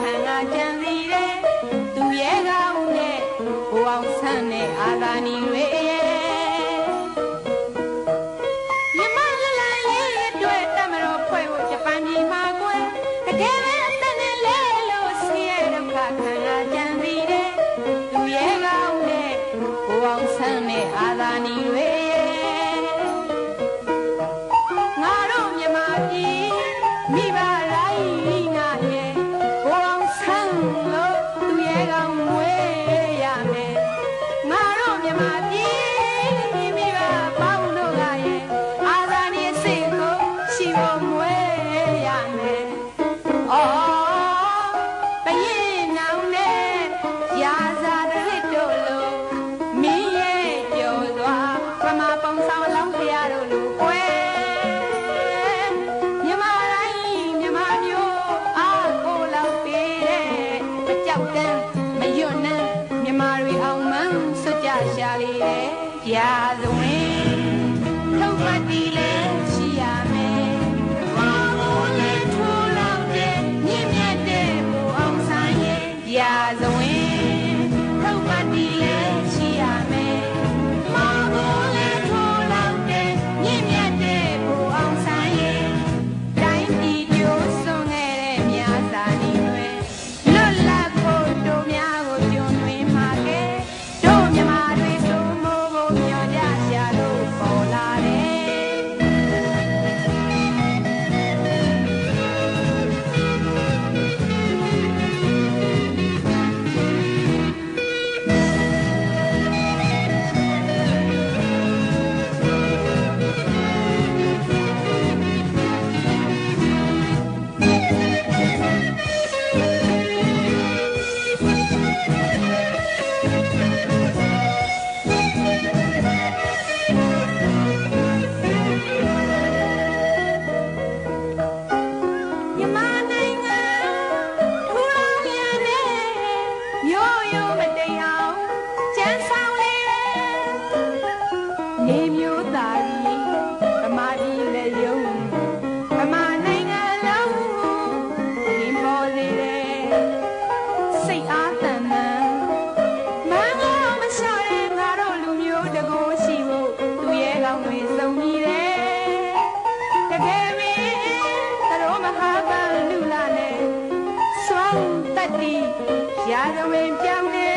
ဆန်ကကြံစီတယ်သူရဲကောင်းနဲ့ဘဝဆန်းနဲ့အာသာနီတွေ my ရှာလေတဲ့ရာဇဝင်ထုတ်မှတ်တည်လေ တိရာဇဝင်ပြောင်းနေ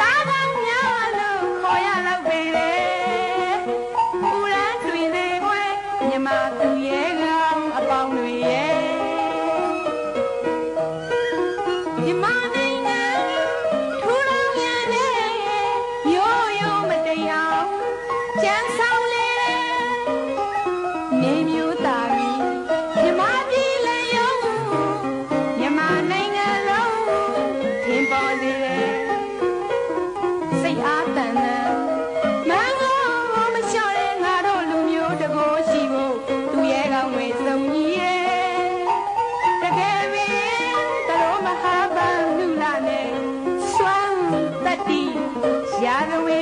တာကောင်းမြောက်လို့ခေါ်ရလောက်ပေတယ်ပူလန်းတွင်သေးွယ်မြမသူရဲ့ကောင်အပေါင်းတွေရဲ့မြမနိုင်ငံထူထောင်ရတဲ့ရိုးရိုးမတရားကျန်းဆောင်